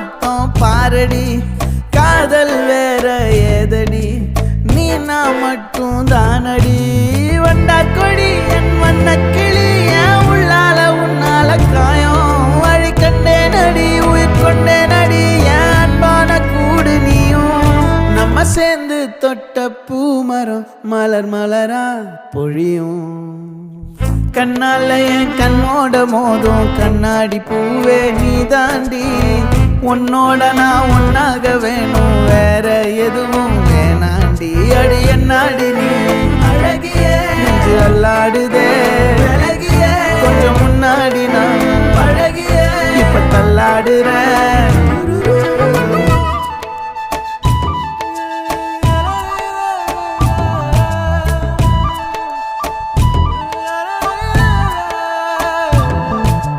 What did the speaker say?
மொத்தம் பாரடி. காதல் வேற ஏதடி. நீ நான் மட்டும் தானடி. வண்டா கொடி என் வண்ண கிளி. என் உள்ளால உன்னால காயம். வழி கண்டேன் அடி உயிர் கொண்டே நடி என் அன்பான கூடு நீயும். நம்ம சேர்ந்து தொட்ட பூமரம் மலர் மலரா பொழியும். கண்ணால என் கண்ணோட மோதும். கண்ணாடி பூவே நீ தாண்டி உன்னோட நான் ஒன்னாக வேணும். வேற எதுவும் வேணாண்டி. அடி என்னாடி நீ? அழகிய. நெஞ்சு அல்லாடுதே. அழகிய கொஞ்சம் முன்னாடி நான். பழகிய இப்ப தள்ளாடுறேன்.